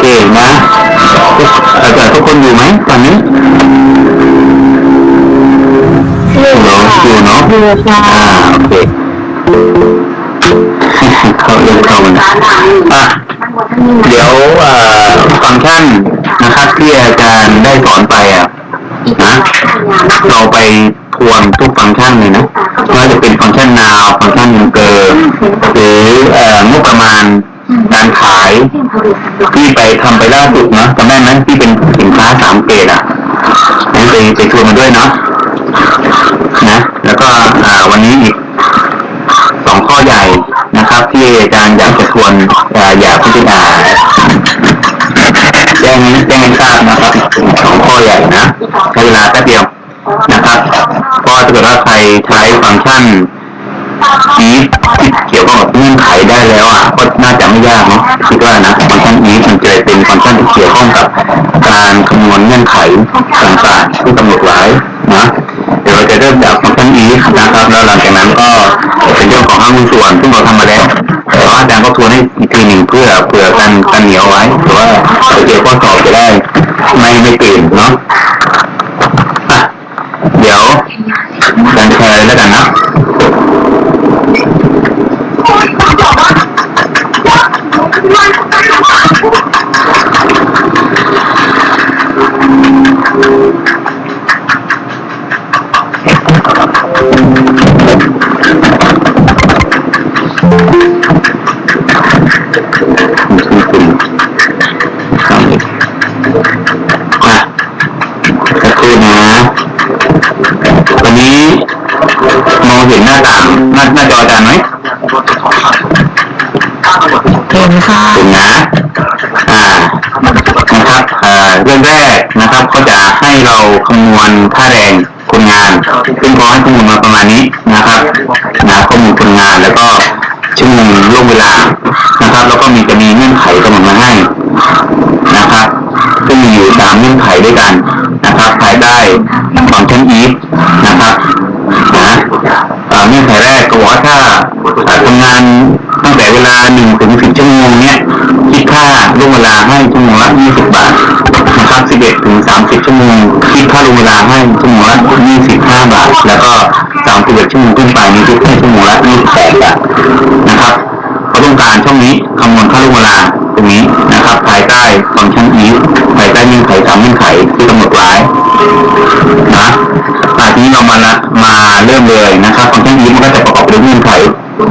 เคนะอาจารย์ทุกคนอยู่ไหมตอนนี้อยู่เหรอค่ะอยู่เนาะอยู่ค่ะอ่าโอเคเขาเรียกเขานะอะเดี๋ยวเอ่อฟังก์ชันนะครับที่อาจารย์ได้สอนไปอะนะเราไปทวนทุกฟังก์ชันเลยนะว่าจะเป็นฟังก์ชัน now ฟังก์ชัน number หรือเอ่องบประมาณ การขายที่ไปทำไปล่าสุดนะจำได้ไหมที่เป็นสินค้าสามเกรดอะงั้นไปไปชวนมาด้วยเนาะนะ แล้วก็อ่วันนี้อีกสองข้อใหญ่นะครับ ที่อาจารย์อยากจะชวนอ่าอยากพิจารณาแจ้งแจ้งทราบนะครับสองข้อใหญ่นะใช้เวลาแป๊บเดียวนะครับเพราะถ้าเกิดว่าใครใช้ฟังก์ชัน อีฟเกี่ยวข้องกับเงื่อนไขได้แล้วอะก็น่าจะไม่ยากเนาะคิดว่านะฟังก์ชันอีฟมันจะเป็นฟังก์ชันที่เกี่ยวข้องกับการคำนวณเงื่อนไขต่างๆที่กำหนดไว้นะเดี๋ยวเราจะเริ่มจากฟังก์ชันอีฟนะครับแล้วหลังจากนั้นก็เป็นเรื่องของห้างหุ้นส่วนซึ่งเราทำมาแล้วแต่ว่าอาจารย์ก็ทวนให้อีกทีหนึ่งเพื่อเผื่อกันกันเหนียวไว้หรือว่าไปเจอข้อสอบจะได้ไม่ไม่ตื่น วันนี้มองเห็นหน้าต่างหน้าหน้าจออาจารย์ไหมเห็นค่ะเห็นนะอ่านะครับอ่าเรื่องแรกนะครับก็จะให้เราคำนวณค่าแรงคนงานซึ่งขอให้ข้อมูลมาประมาณนี้นะครับนะข้อมูลคนงานแล้วก็ชั่วโมงล่วงเวลานะครับ แล้วก็มีจะมีเงื่อนไขกำหนดมาให้นะครับซึ่งมีอยู่สามเงื่อนไขด้วยกัน นะครับภายใต้ฟังก์ชัน if นะครับนะอ่าเงื่อนไขแรกก็บอกว่าถ้าทำงานตั้งแต่เวลาหนึ่งถึงสิบชั่วโมงเนี่ยคิดค่าล่วงเวลาให้ชั่วโมงละยี่สิบบาทนะครับสิบเอ็ดถึงสามสิบชั่วโมงคิดค่าล่วงเวลาให้ชั่วโมงละยี่สิบห้าบาทแล้วก็สามสิบเอ็ดชั่วโมงขึ้นไปนี่คิดให้ชั่วโมงละยี่สิบแปดบาทนะครับ ต้องการช่องนี้คำนวณค่าล่วงเวลาตรงนี้นะครับ ภายใต้ฟังก์ชัน if ภายใต้เงื่อนไขสามเงื่อนไขที่กำหนดไว้นะตอะทีนี้เรามาละมาเริ่มเลยนะครับฟังก์ชัน if มันก็จะประกอบด้วยเงื่อนไข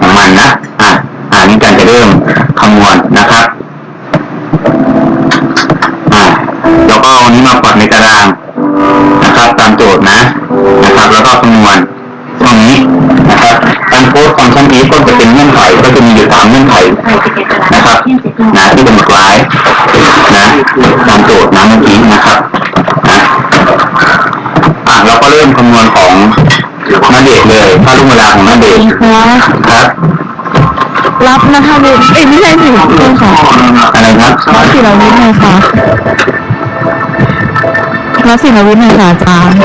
ของมันนะอะอ่านี้การจะเริ่มคำนวณนะครับอ่าแล้วก็วันนี้มาปักในตารางนะครับ ตามโจทย์นะนะครับ แล้วก็คำนวณตรงนี้ การโพสต์ฟังก์ชัน if ก็จะเป็นเงื่อนไขก็จะมีอยู่สามเงื่อนไขนะครับนะที่กำหนดไว้นะตามโจทย์นะเมื่อกี้นะครับนะอะเราก็เริ่มคำนวณของนาเดชน์เลยค่าลูกเวลาของนาเดชน์นี่ค่ะครับรับนะคะเเอ้ยไม่ใช่สิคุณค่ะอะไรครับรับศิลวิทย์หน่อยค่ะรับศิลวิทย์หน่อยค่ะอาจารย์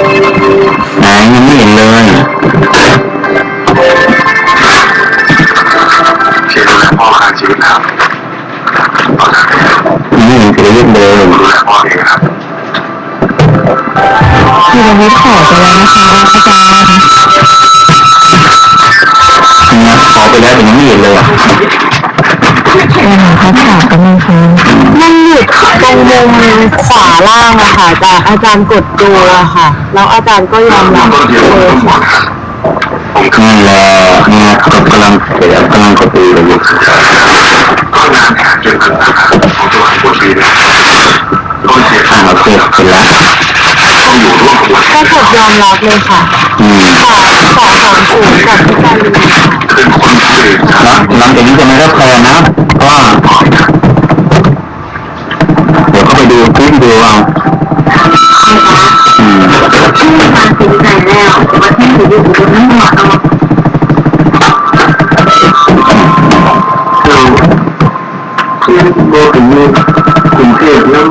ศิลวิทย์ขอไปแล้วนะคะอาจารย์นะขอไปแล้วแต่ยังไม่เห็นเลยอะวันหนึ่งเขาถามกันนึงค่ะมันอยู่ตรงมุมฝาล่างอะค่ะอาจารย์อาจารย์กดดูอะค่ะ แล้วอาจารย์ก็ยอมรับเลยค่ะนี่แหละเนี่ยกำลังเสียกำลังกดดูเลยอยู่ก็งานเจนถึงนะครับของตัวของตัวปีเนี่ยก็เสียอ่าโอเคเสร็จแล้ว ร่วมกับก็กยอมรับเลยค่ะอืมฝาฝาสองศูนย์กับพิการลีค่ะเป็นคนสื่อหลังจากนี้จะไม่รับแพรนะก็เดี๋ยวก็ไปดูคลิปดูเอาอืมที่มีการตัดสินใจแล้วแต่ว่าที่อยู่อยู่บนนั้นหมดเอาคือที่ตัวถึงกรุงเทพแล้ว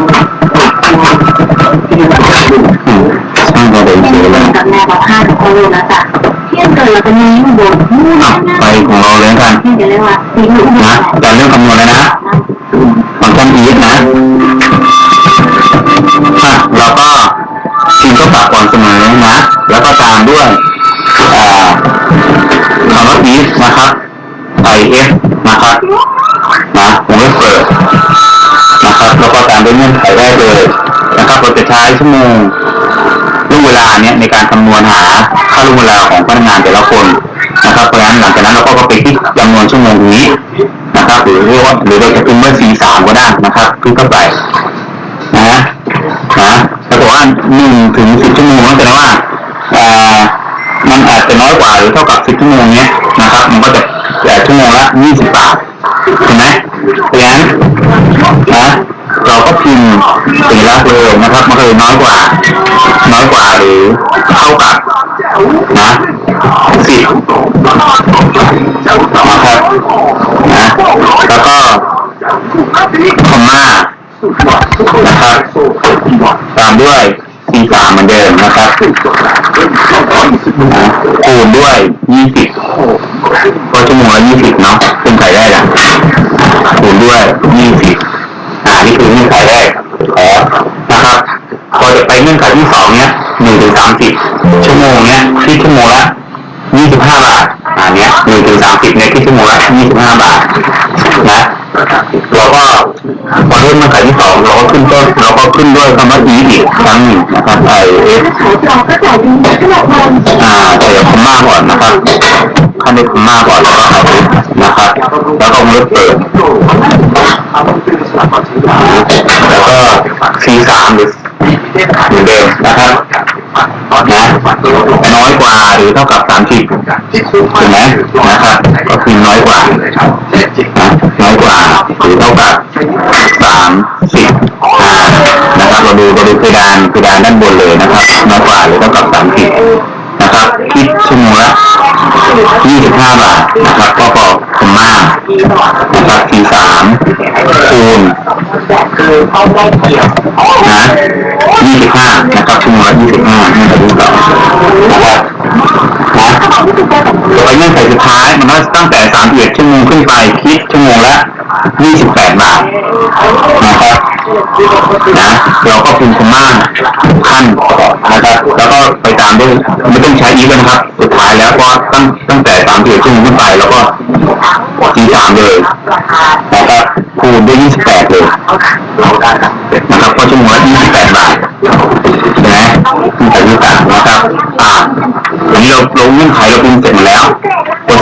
ล้วจ้ะเที่ยงเกิดเราจะมีอยู่บนมู่นนั่ไปของเราเลยกันเดี๋ยวเลยว่าสีหนุ่มนะตอนเรื่องคำนวณเลยนะฝั่งความอีกนะอะเราก็ทีมก็ปรับก่อนเสมอนะ แล้วก็ตามด้วยคำว่าอีกนะครับไอเอฟนะครับนะวงเล็บเปิดนะครับแล้วก็ตามด้วยเงื่อนไขแรกเลยนะครับเราจะใช้ชั่วโมง ล่วงเวลาเนี้ยในการคำนวณหาค่าล่วงเวลาของพนักงานแต่ละคนนะครับเพราะฉะนั้นหลังจากนั้นเราก็ไปที่จำนวนชั่วโมงนี้นะครับหรือเรียกว่าหรือเราจะพิมพ์ว่สา C3 ก็ได้นะครับคลิกเข้าไปนะนะถ้ากิดว่าหนึ่งถึงสิบชั่วโมงนั่นแสดงว่าอ่อมันอาจจะน้อยกว่าหรือเท่ากับสิบชั่วโมงเนี้ยนะครับ มันก็จะแต่ชั่วโมงละยี่สิบบาทเห็นไหมเพราะฉะนั้นนะ เราก็พิมพ์สัญลักษณ์เลยนะครับมันก็เลยน้อยกว่า น้อยกว่าหรือเท่ากับนะสิบนะครับนะแล้วก็คอมมานะครับตามด้วย C3 เหมือนเดิมนะครับนะคูณด้วย 20ก็ชั่วโมงละ20 เนาะเป็นไขได้ละคูณด้วย 20อ่า นี่คือเงื่อนไขแรกขอนะครับพอจะไปเงื่อนไขที่สองเนี้ย1ถึง30ชั่วโมงเนี้ยที่ชั่วโมงละ25บาทอ่าเนี้ย1ถึง30เนี่ยที่ชั่วโมงละ25บาทนะเราก็พอเริ่มเงื่อนไขที่สองเราก็ขึ้นต้นเราก็ขึ้นด้วยคำว่า e อีกครั้งหนึ่งนะครับ i s เราก็จ่ายดีขนาดนั้นอ่าใส่คอมมาก่อนนะครับ ขั้นด้วยคอมมากก่อนแล้วก็ i s นะครับแล้วก็มือเปิดแล้วก็ C สามหรือเหมือนเดิมนะครับนะน้อยกว่าหรือเท่ากับสามสิบถูกไหมนะครับก็คือน้อยกว่าน้อยกว่าหรือเท่ากับสามสิบนะครับเราดูเราดูเพดานเพดานด้านบนเลยนะครับน้อยกว่าหรือเท่ากับสามสิบ นะครับคิดชั่วโมงละยี่สิบห้าบาทนะครับก็พอคอมมานะครับ C สามคูณนะยี่สิบห้านะครับชั่วโมงละยี่สิบห้านี่จะดูต่อนะครับ ต่อไปเงื่อนไขสุดท้ายมันก็ตั้งแต่สามสิบเอ็ดชั่วโมงขึ้นไปคิดชั่วโมงละยี่สิบแปดบาทนะครับนะเราก็พิมพ์คำว่าขั้นนะครับแล้วก็ไปตามด้วยไม่ต้องใช้อีกนะครับ สุดท้ายแล้วก็ตั้งตั้งแต่สามสิบเอ็ดชั่วโมงขึ้นไปแล้วก็ทีสามเลยนะครับคูณด้วยยี่สิบแปดเลยนะครับก็ชั่วโมงละ28บาท ช่ไหมที่ใส่ที่ต่างนะครับอ่าวันนี้เราเราเงื่อนไขเราพิมพ์เสร็จหมดแล้ว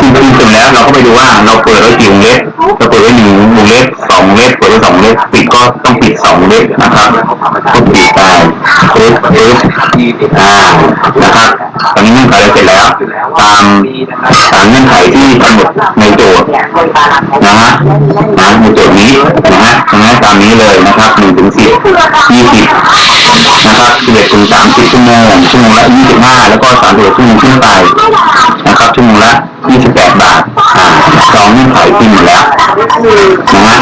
พอพิมพ์พิมพ์เสร็จแล้วเราก็ไปดูว่าเราเปิดไว้กี่วงเล็บเราเปิดไว้หนึ่งวงเล็บสองเล็บเปิดไว้สองเล็บปิดก็ต้องปิดสองเล็บนะครับก็ปิดไปเอฟเอฟอ่านะครับตอนนี้เงื่อนไขเสร็จแล้วตามตามเงื่อนไขที่กำหนดในโจทย์นะฮะนะในโจทย์นี้นะฮะตรงนี้ตามนี้เลยนะครับหนึ่งถึงสิบยี่สิบนะครับสิบเอ็ดถึงสามสิบชั่วโมงชั่วโมงละยี่สิบห้าแล้วก็สามสิบชั่วโมงขึ้นไปนะครับชั่วโมง ยี่สิบแปดบาทอ่าสองเงื่อนไขพิมพ์หมดแล้วนะฮะ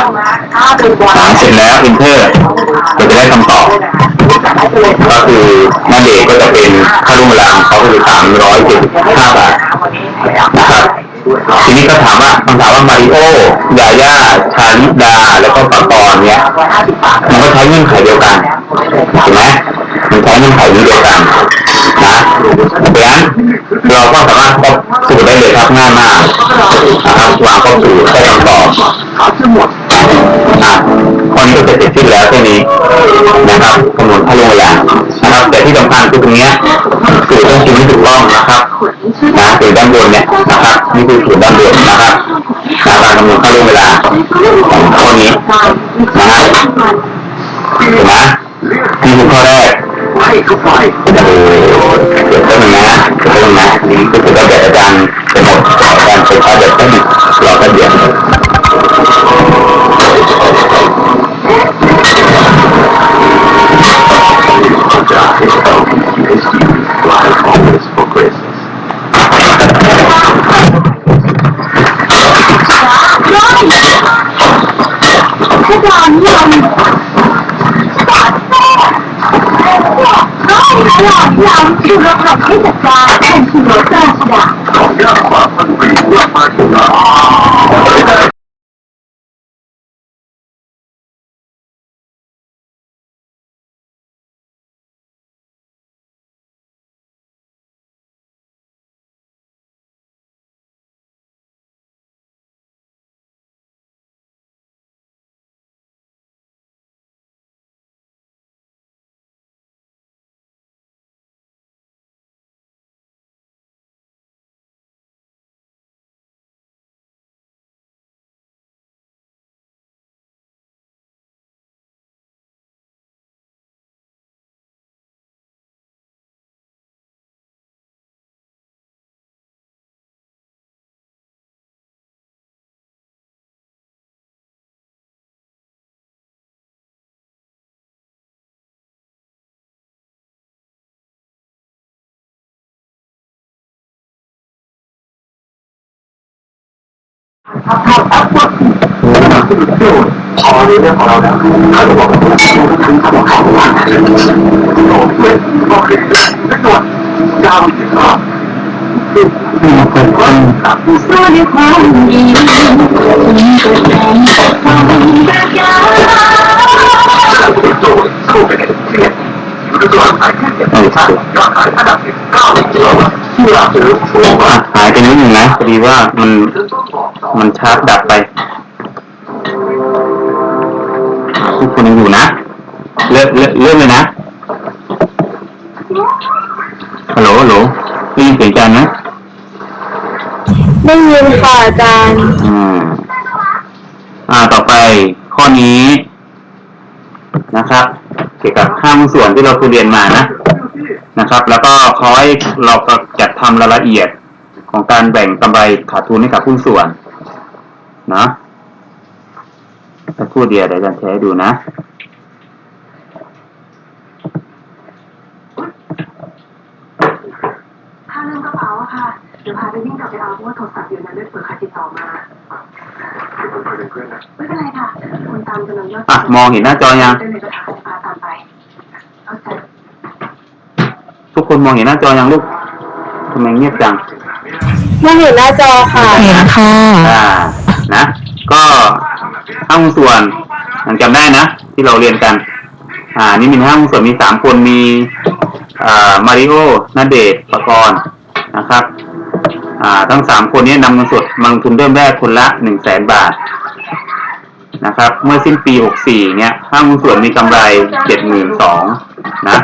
หาเสร็จแล้ว enter เราจะได้คำตอบ ก็คือหน้าเด็กก็จะเป็นค่าร่มลางเขาก็คือสามร้อยเจ็ดสิบห้าบาทนะครับทีนี้ก็ถามว่าคำถามว่ามาริโอยาย่าชาลิดา แล้วก็ปะกรณ์เนี่ยมันก็ใช้เงื่อนไขเดียวกัน ถูกไหมมันใช้เงื่อนไขนี้เดียวกันนะเพราะฉะนั้นเราก็สามารถครบสูตรได้เลยครับง่ายมากนะครับวางครบสูตรได้คำตอบอะคนนี้ก็จะเสร็จสิ้นแล้วแค่นี้นะครับกำหนดค่าลงเวลานะครับแต่ที่สำคัญคือตรงเนี้ยสูตรต้องคิดให้ถูกต้องนะครับนะสูตรด้านบนเนี่ยนะครับนี่คือสูตรด้านบนนะครับนะการคำนวณค่าลงเวลาของข้อนี้นะฮะเห็นไหม นี่คือข้อแรกโอ้โหเดี๋ยวต้นงนะเดี๋ยวต้นนะนี่ก็คือระเบียบอาจารย์เป็นหมดอาจารย์เป็นข้อเดียวต้นรอแป๊บเดียว ถ้าตอนนี้เราก็ให้เราเราคือเราขับใอรถราชดาของยากกว่ามันเป็นมากมากกว่าถ้าถ้าถ้าว่าแล้วมันคือเที่ยวพอในเรื่องของเราแล้วถ้าเราบอกว่าเราถึงเขาบอกเขาว่าโอ้เพื่อนก็คือไม่ตรวจยาวถึงก็นี่มันเป็นคนตัดสู้ด้วยความดียิ่งกว่าแรงฟังรักยาเป็นโจทย์สู้ไปในเรียนอยู่ด้วยกันขายแค่เจ็ดสิบห้ายอดขายอันดับสิบเก้าที่เราที่เราถือช่วงว่าอะหายไปนิดหนึ่งนะพอดีว่ามันมันชาร์จดับไปทุกคนยังอยู่นะเริ่มเริ่มเริ่มเลยนะฮัลโหลฮัลโหลได้ยินเสียงอาจารย์นะได้ยินค่ะอาจารย์ อืมอ่าต่อไปข้อนี้นะครับ เกี่ยวกับค่าหุ้นส่วนที่เราเคยเรียนมานะนะครับ แล้วก็ขอให้เราก็จัดทำรายละเอียดของการแบ่งกำไรขาดทุนให้กับหุ้นส่วนนะถ้าพูดเดียวเดี๋ยวอาจารย์แชร์ให้ดูนะค่าเรื่องกระเป๋าอะค่ะเดี๋ยวพาไปวิ่งกลับไปเอาเพราะว่าโทรศัพท์อยู่นั้นด้วยเปิดใครติดต่อมา ไม่เป็นไรค่ะคุณตามจำนวนยอดอะมองเห็นหน้าจอยัง ได้เลยจะถามพาตามไปเข้าใจ ทุก คนมองเห็นหน้าจอยังลูกทำไมเงียบจังไม่เห็นหน้าจอค่ะเห็นค่ะอ่านะ ก็ห้าหุ้นส่วนยังจำได้นะ ที่เราเรียนกัน อ่า นี่มีห้าหุ้นส่วนมีสามคนมีอ่ามาริโอนาเดชน์ปกรณ์นะครับ อ่า ทั้งสามคนนี้นำเงินสดมาลงทุนเริ่มแรกคนละหนึ่งแสนบาทนะครับ เมื่อสิ้นปีหกสี่เนี่ยห้าหุ้นส่วนมีกำไรเจ็ดหมื่นสองนะ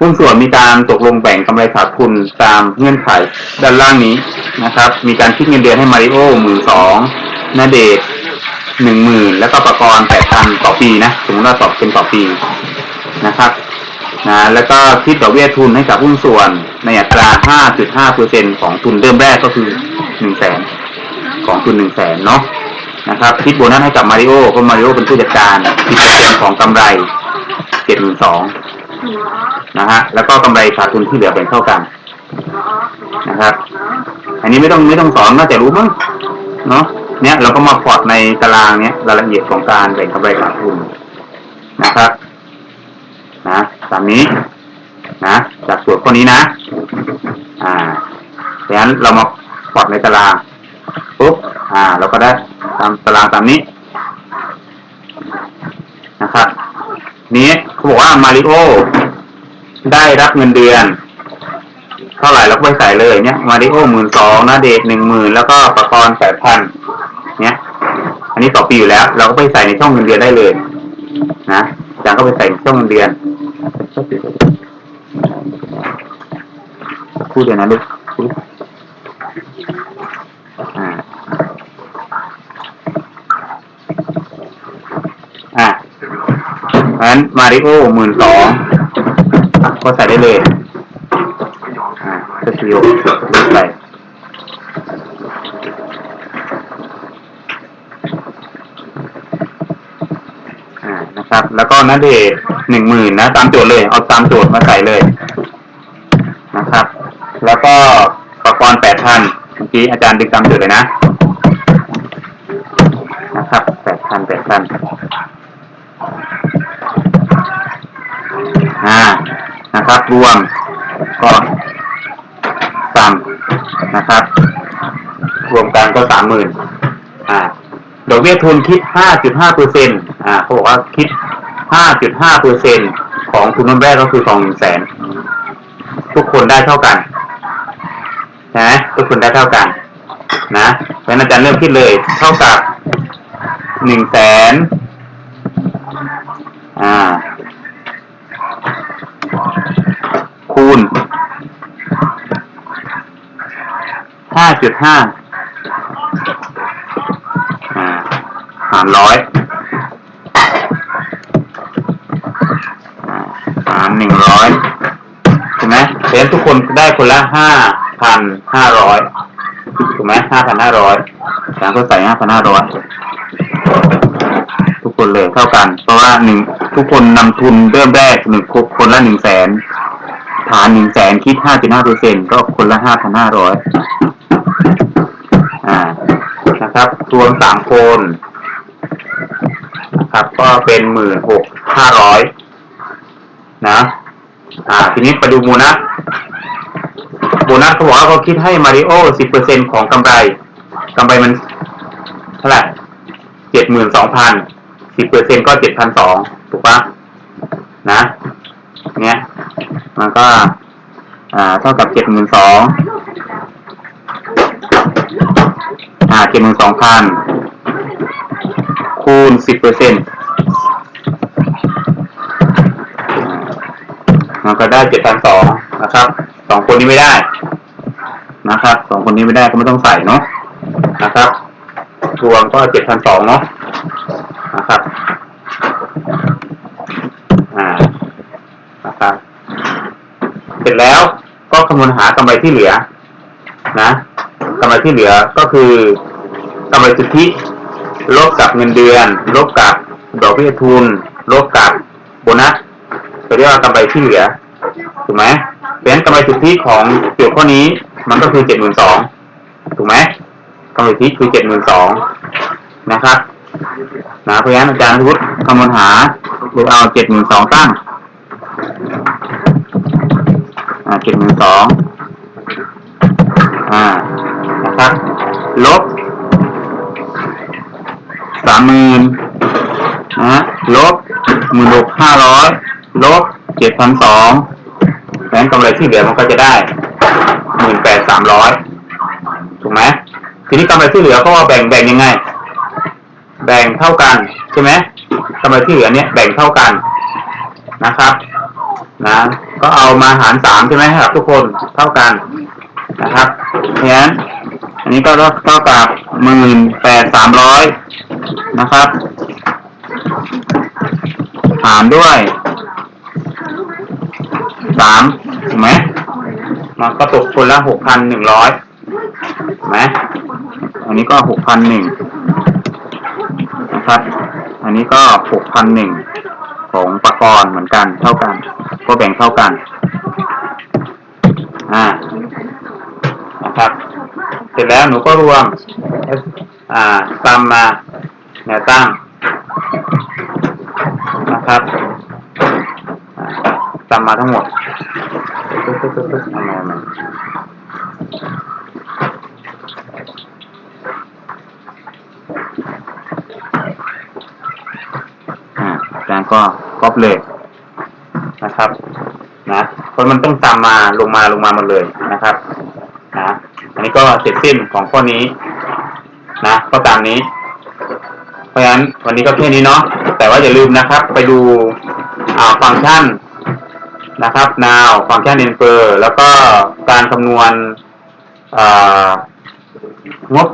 หุ้นส่วนมีการตกลงแบ่งกำไรขาดทุนตามเงื่อนไขด้านล่างนี้นะครับ มีการคิดเงินเดือนให้มาริโอหมื่นสองนาเดชหนึ่งหมื่นแล้วก็ประกรณ์แปดพันต่อปีนะสมมติว่าตอบเป็นต่อปีนะครับนะแล้วก็คิดดอกเบี้ยทุนให้กับหุ้นส่วนในอัตรา 5.5เปอร์เซ็นของทุนเริ่มแรกก็คือ1 0 0 0 0แสนของทุน1 0 0 0 0แสนเนาะนะครับคิดโบนัสให้กับมาริโอเพราะมาริโอเป็นผู้จัดการคิดเปอร์เซ็นต์ของกำไร72,000 นะฮะแล้วก็กำไรขาดทุนที่เหลือแบ่งเท่ากันนะครับ อันนี้ไม่ต้องไม่ต้องสอนน่าจะรู้มั้งเนาะเนี่ยเราก็มาพอร์ตในตารางเนี้ยรายละเอียดของการแบ่งกำไรขาดทุนนะครับนะตามนี้นะจากส่วนข้อนี้นะ อ่าดังนั้นเรามาพอร์ตในตารางปุ๊บอ่า เราก็ได้ตามตารางตามนี้นะครับ นี้เขาบอกว่ามาริโอ ได้รับเงินเดือน เท่าไหร่เราก็ไปใส่เลยเนี่ยมาริโอหมื่นสองนะเดทหนึ่งหมื่นแล้วก็ประกรณ์แปดพันเนี่ยอันนี้ต่อปีอยู่แล้ว เราก็ไปใส่ในช่องเงินเดือนได้เลย นะจารย์ก็ไปใส่ในช่องเงินเดือนพูดเดี๋ยวนะลูกอ่าอ่าเพราะฉะนั้นมาริโอหมื่นสอง ก็ใส่ได้เลยอ่าก็คือโยกลงไปอ่านะครับ แล้วก็นัดเดทหนึ่งหมื่นนะตามโจทย์เลย เอาตามโจทย์มาใส่เลยนะครับ แล้วก็ประกรณ์แปดพันเมื่อกี้อาจารย์ดึงตามโจทย์เลยนะ นะครับแปดพันแปดพันอ่า นะครับ รวมก็สามนะครับ รวมกันก็สามหมื่นอ่าดอกเบี้ยทุนคิดห้าจุดห้าเปอร์เซ็นต์อ่าเขาบอกว่าคิดห้าจุดห้าเปอร์เซ็นต์ของทุนน้ำแรกก็คือสองแสนทุกคนได้เท่ากันนะทุกคนได้เท่ากัน นะเพราะนั้นอาจารย์เริ่มคิดเลย เท่ากับหนึ่งแสนอ่า คูณห้าจุดห้าอ่าหารร้อยอ่าหารหนึ่งร้อยใช่ไหมเพราะฉะนั้นทุกคนได้คนละห้าพันห้าร้อยถูกไหมห้าพันห้าร้อยอาจารย์ก็ใส่ห้าพันห้าร้อยทุกคนเลยเท่ากัน เพราะว่าหนึ่งทุกคนนำทุนเริ่มแรกหนึ่งคนละหนึ่งแสน ฐานหนึ่งแสนคิดห้าจุดห้าเปอร์เซ็นก็คนละห้าพันห้าร้อยอ่านะครับรวมสามคนนครับก็เป็นหมื่นหกห้าร้อยนะ อ่า ทีนี้ไปดูโบนัสโบนัสเขาบอกว่าเขาคิดให้มาริโอสิบเปอร์เซ็นของกำไรกำไรมันเท่าไหร่เจ็ดหมื่นสองพันสิบเปอร์เซ็นก็เจ็ดพันสองถูกปะนะ เนี้ย มันก็ อ่า เท่ากับเจ็ดหมื่นสองอ่าเจ็ดหมื่นสองพันคูณสิบเปอร์เซ็นต์มันก็ได้เจ็ดพันสองนะครับสองคนนี้ไม่ได้ นะครับสองคนนี้ไม่ได้ก็ไม่ต้องใส่เนาะนะครับรวมก็เจ็ดพันสองเนาะนะครับ อ่า นะครับ เสร็จแล้วก็คำนวณหากำไรที่เหลือ นะกำไรที่เหลือก็คือกำไรสุทธิลบกับเงินเดือน ลบกับดอกเบี้ยทุน ลบกับโบนัสจะเรียกว่ากำไรที่เหลือถูกไหมเพราะฉะนั้นกำไรสุทธิของโจทย์ข้อนี้มันก็คือเจ็ดหมื่นสองถูกไหมกำไรสุทธิคือเจ็ดหมื่นสองนะครับนะเพราะฉะนั้นอาจารย์พุทธคำนวณหาโดยเอาเจ็ดหมื่นสองตั้ง เจ็ดหมื่นสองอ่านะครับลบสามหมื่นนะฮะลบหมื่นหกห้าร้อยลบเจ็ดพันสองแ้นกำไรที่เหลือมันก็จะได้หมื่นแปดสามร้อยถูกไหมทีนี้กำไรที่เหลือก็แบ่งแบ่งยังไง แบ่งเท่ากันใช่ไหมกำไรที่เหลือเนี้ยแบ่งเท่ากันนะครับ นะ ก็เอามาหารสามใช่ไหมครับ ทุกคนเท่ากันนะครับเพราะฉะนั้นอันนี้ก็เท่ากับหมื่นแปดสามร้อยนะครับหารด้วยสามถูกไหมมันก็ตกคนละหกพันหนึ่งร้อยถูกไหมอันนี้ก็หกพันหนึ่งนะครับ อันนี้ก็หกพันหนึ่งของประกรณ์เหมือนกันเท่ากัน ก็แบ่งเท่ากัน อ่า นะครับ เสร็จแล้วหนูก็รวม อ่าซัมมาแนวตั้ง นะครับอ่าซัมมาทั้งหมดปึ๊บปึ๊บปึ๊บปึ๊บเอามาเอามาอ่อาจารย์ก็ก๊อปเลย เพราะมันต้องตามมาลงมาลงมาหมดเลยนะครับนะอันนี้ก็เสร็จสิ้นของข้อนี้นะก็ตามนี้ เพราะฉะนั้นวันนี้ก็แค่นี้เนาะแต่ว่าอย่าลืมนะครับ ไปดูอ่าฟังก์ชันนะครับ now ฟังก์ชัน infer แล้วก็การคำนวณอ่างบ